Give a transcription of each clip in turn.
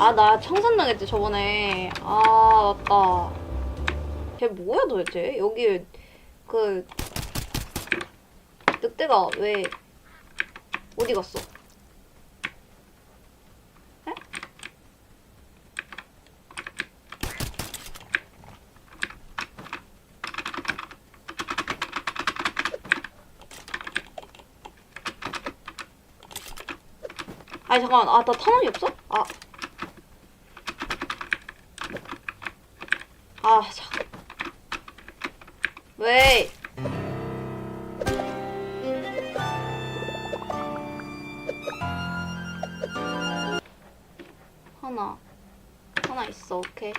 아, 나 청산당했지, 저번에. 아, 맞다. 걔 뭐야, 도대체? 여기, 그, 늑대가 왜, 어디 갔어? 에? 아니, 잠깐만. 아, 나 탄원이 없어? 아. 아, 참. 왜? 하나. 하나 있어, 오케이.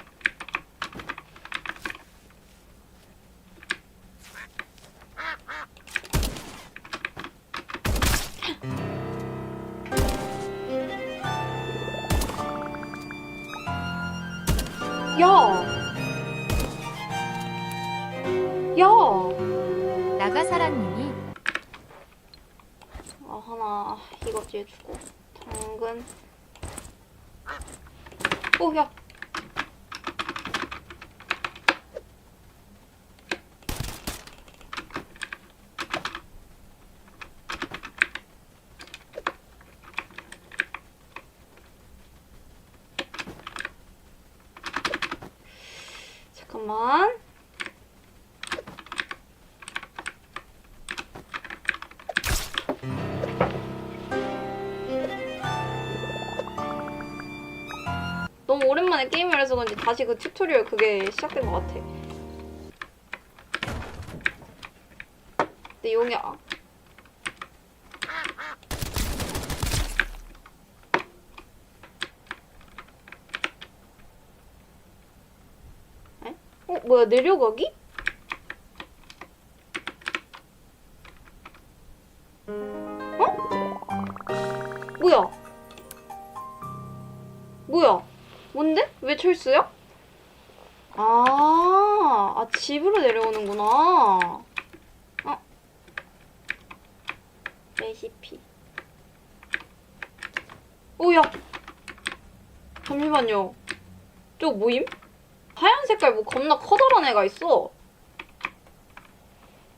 야! 야! 나가사라님이 아, 하나 이것질 주고 당근 오, 야! 잠깐만. 해서 그런지 다시 그 튜토리얼 그게 시작된 것 같아. 근데 용이 아. 에? 어 뭐야 내려가기? 내려오는구나. 어? 레시피. 오야. 잠시만요. 저거 뭐임? 하얀 색깔 뭐 겁나 커다란 애가 있어.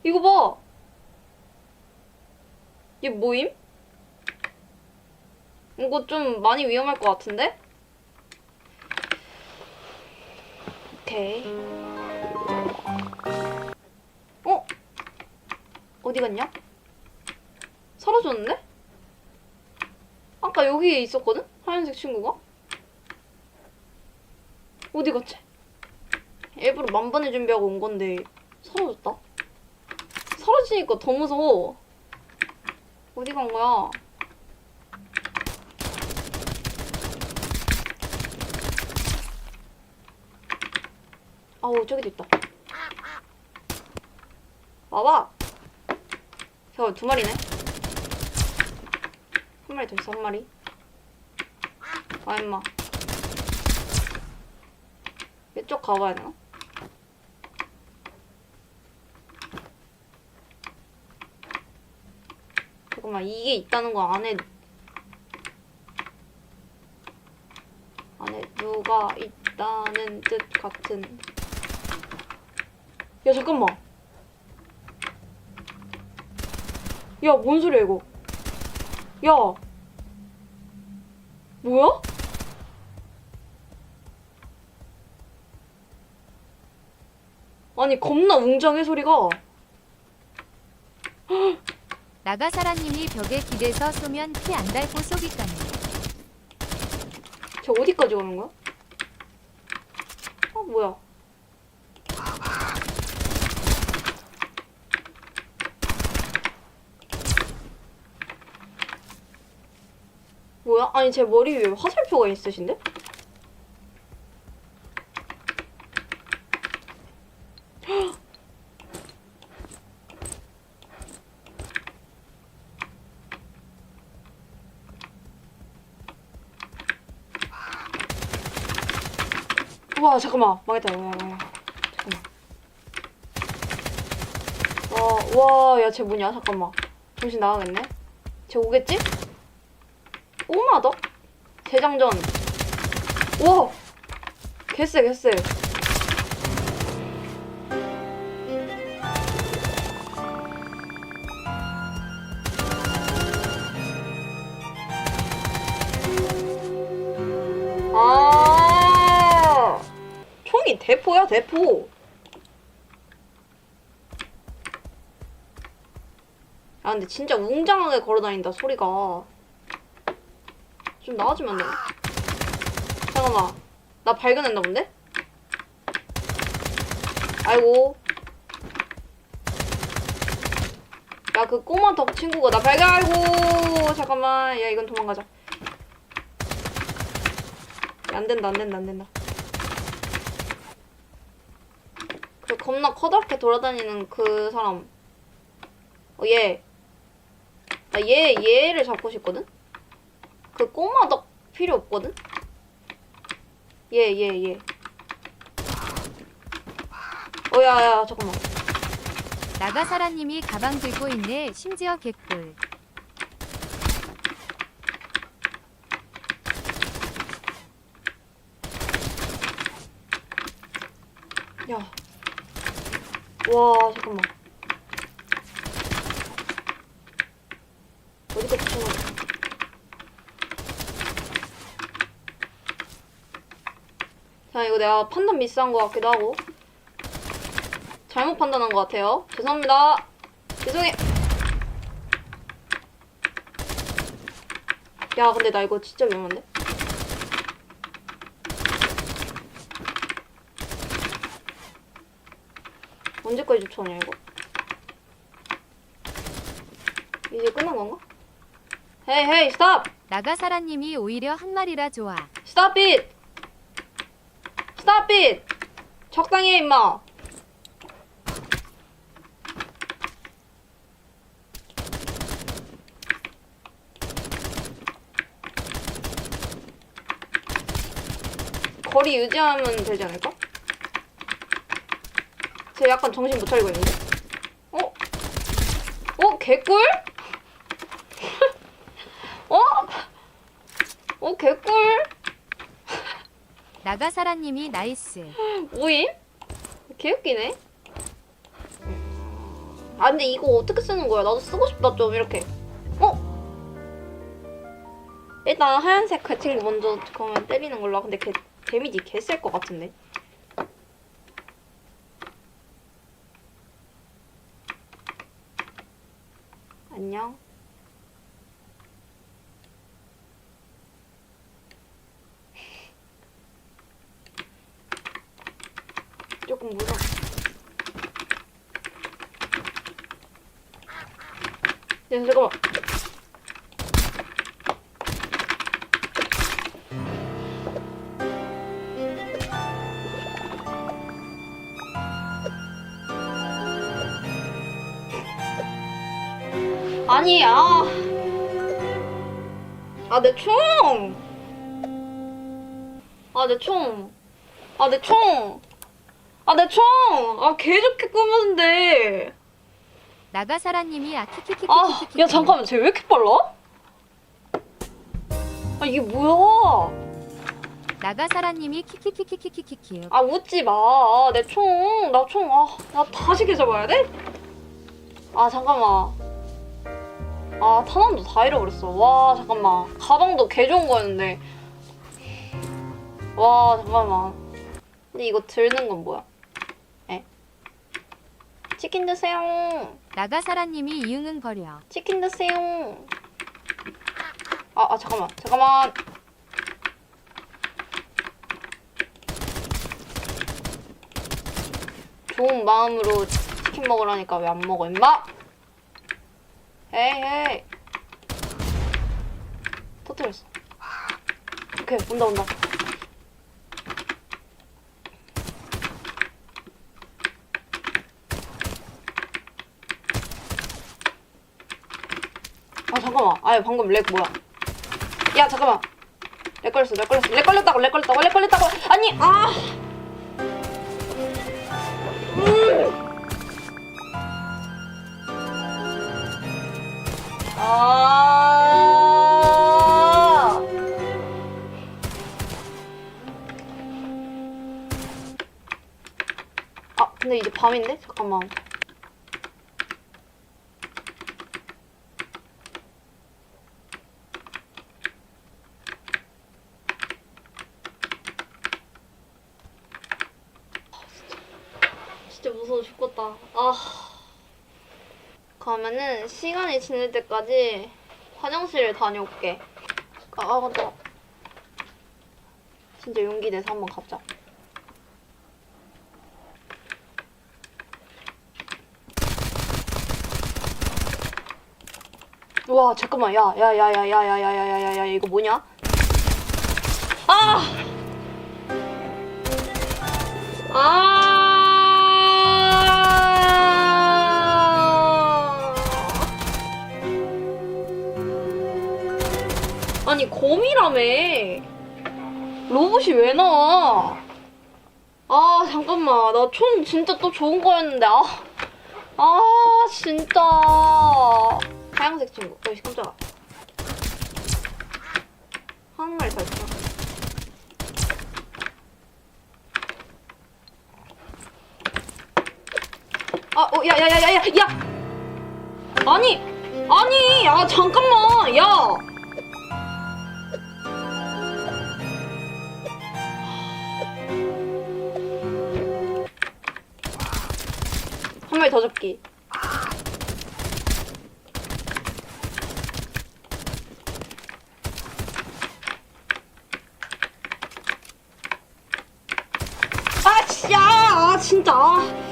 이거 봐. 얘 뭐임? 이거 좀 많이 위험할 것 같은데? 오케이. 어디 갔냐? 사라졌는데? 아까 여기에 있었거든? 하얀색 친구가? 어디 갔지? 일부러 만반의 준비하고 온 건데 사라졌다? 사라지니까 더 무서워. 어디 간 거야? 아우 저기도 있다. 와봐. 잠깐 두 마리네. 한 마리 더 있어 한 마리. 와 임마. 이쪽 가봐야 되나? 잠깐만 이게 있다는 거 안에 안에 누가 있다는 뜻 같은 야 잠깐만 야 뭔 소리야 이거 야 뭐야? 아니 겁나 웅장해 소리가 나가사라님이 벽에 기대서 쏘면 피 안 달고 쏘기까지. 저 어디까지 가는 거야? 아 뭐야 뭐야? 아니 제 머리 위에 화살표가 있으신데? 와 잠깐만 망했다 와, 와, 와. 잠깐만 와와야 쟤 뭐냐 잠깐만 정신 나가겠네 쟤 오겠지? 오마더? 재장전 와! 개쎄, 개쎄. 아! 총이 대포야, 대포. 아, 근데 진짜 웅장하게 걸어다닌다, 소리가. 좀 나와주면 안 되나? 잠깐만. 나 발견했나 본데? 아이고. 야, 그 꼬마 덕 친구가 나 발견, 아이고. 잠깐만. 야, 이건 도망가자. 야, 안 된다, 안 된다, 안 된다. 그 겁나 커다랗게 돌아다니는 그 사람. 어, 얘. 나 얘, 얘를 잡고 싶거든? 그 꼬마 덕 필요 없거든? 얘, 얘, 얘. 어, 야, 야, 잠깐만. 나가사라님이 가방 들고 있네. 심지어 개꿀. 야. 와, 잠깐만. 어디가 붙여 놔. 자, 이거 내가 판단 미스한 것 같기도 하고. 잘못 판단한 것 같아요. 죄송합니다. 죄송해. 야, 근데 나 이거 진짜 위험한데? 언제까지 쫓아오냐 이거? 이제 끝난 건가? 헤이 헤이 스탑! 나가사라님이 오히려 한 마리라 좋아. 스탑 잇! 스탑 잇! 적당히 해 임마! 거리 유지하면 되지 않을까? 쟤 약간 정신 못 차리고 있는데? 어? 어? 개꿀? 어? 어? 개꿀? 나가사라님이 나이스. 뭐임? 개웃기네. 아 근데 이거 어떻게 쓰는 거야? 나도 쓰고 싶다 좀 이렇게. 어? 일단 하얀색 그 친구 먼저 그러면 때리는 걸로. 하- 근데 걔 데미지 개셀것 같은데. 안녕. 조금 무서워. 야, 잠깐만. 아니, 아. 아, 내 총! 아, 내 총. 아, 내 총! 아, 내 총! 아, 개 좋게 꾸몄는데. 나가사라님이 아키키키키키키. 아, 야, 잠깐만, 쟤 왜 이렇게 빨라? 아, 이게 뭐야? 나가사라님이 키키키키키키키키. 아, 웃지 마. 아, 내 총. 나 총. 아, 나 다시 계잡아야 돼? 아, 잠깐만. 아, 탄환도 다 잃어버렸어. 와, 잠깐만. 가방도 개 좋은 거였는데. 와, 잠깐만. 근데 이거 들는 건 뭐야? 에? 치킨 드세요. 나가사라님이 이응응 거려. 치킨 드세요. 아, 아 잠깐만, 잠깐만. 좋은 마음으로 치킨 먹으라니까 왜 안 먹어, 임마? 헤이, 헤이. 터뜨렸어. 오케이, 온다, 온다. 잠깐만 아 방금 렉 뭐야 야 잠깐만 렉 걸렸어 렉 걸렸어 렉 걸렸다고 렉 걸렸다고 렉 걸렸다고 아니 아 음. 아. 아, 근데 이제 밤인데? 잠깐만. 무서워 죽겠다. 아. 그러면은 시간이 지날 때까지 화장실을 다녀올게. 아, 아 맞다. 진짜 용기 내서 한번 가보자. 와 잠깐만 야 야 야 야 야 야 야 야 야 야 이거 뭐냐? 아! 아! 거미라며 로봇이 왜 나와? 아 잠깐만. 나 총 진짜 또 좋은 거였는데. 아, 아 진짜. 하얀색 친구. 어이 깜짝아. 한말 더 있어. 아, 어, 야, 야, 야, 야, 야, 야! 아니, 아니, 아, 잠깐만, 야! 더 잡기. 아, 진짜, 아, 진짜.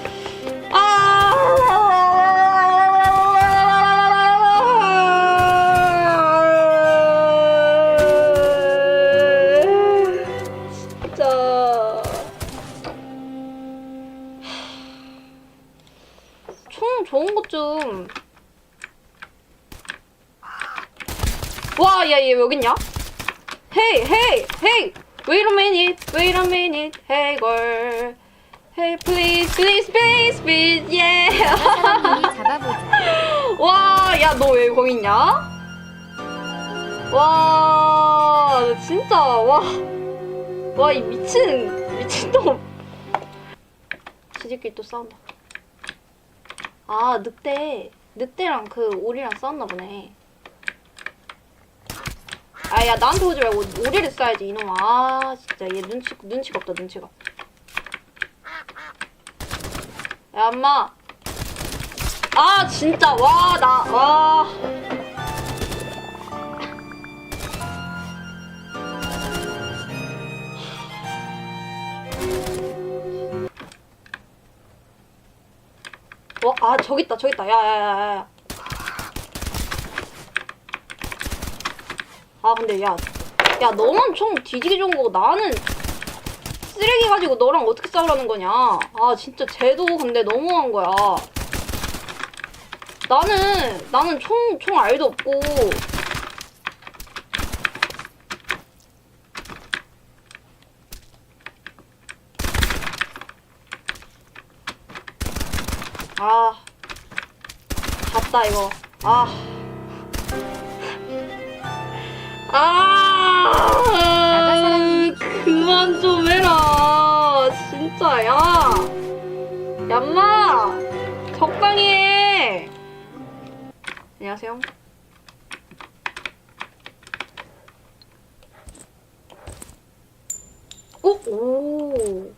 있냐? Hey, hey, hey! Wait a minute, wait a minute, hey girl. Hey, please, please, please, please, yeah. 잡아보자. 와, 야, 너 왜 거기 있냐? 와, 너 진짜, 와. 와, 이 미친, 미친놈. 지들끼리 또 싸운다. 아, 늑대. 늑대랑 그 오리랑 싸웠나 보네. 아, 야, 나한테 오지 말고 오리를 쏴야지, 이놈아. 아, 진짜 얘 눈치, 눈치가 없다, 눈치가. 야, 엄마. 아 진짜 와 나 와. 와, 아 저기 있다 저기 있다 야야야야 아 근데 야 야 너만 총 뒤지게 좋은 거고 나는 쓰레기 가지고 너랑 어떻게 싸우라는 거냐? 아 진짜 쟤도 근데 너무한 거야. 나는 나는 총총 알도 없고. 아 잤다 이거. 아 아, 그만 좀 해라. 진짜, 야. 얌마, 적당히 해. 안녕하세요. 오, 오.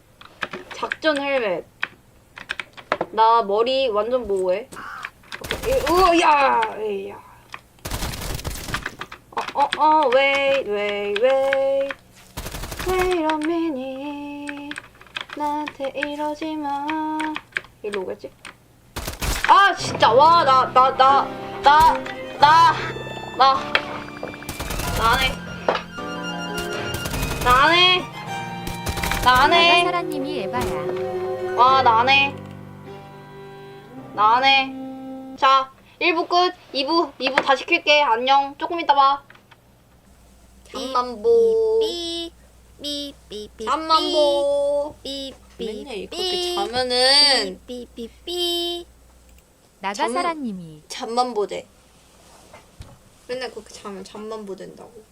작전 헬멧. 나 머리 완전 보호해. 오케이. 우, 야, 야. 어, 어, 어, wait, wait, wait. Wait a minute. 나한테 이러지 마. 일로 오겠지? 아, 진짜. 와, 나, 나, 나, 나, 나, 나. 나네. 나네. 나네. 나가사랑님이 에바야. 와, 나네. 나네. 자, 1부 끝. 2부, 2부 다시 킬게. 안녕. 조금 이따 봐. 잠만보. 삐삐삐삐 잠만보. 삐삐 맨날 이렇게 자면은 삐삐삐 나가사랑님이 잠만 보대. 맨날 그렇게 자면 잠만 보된다고.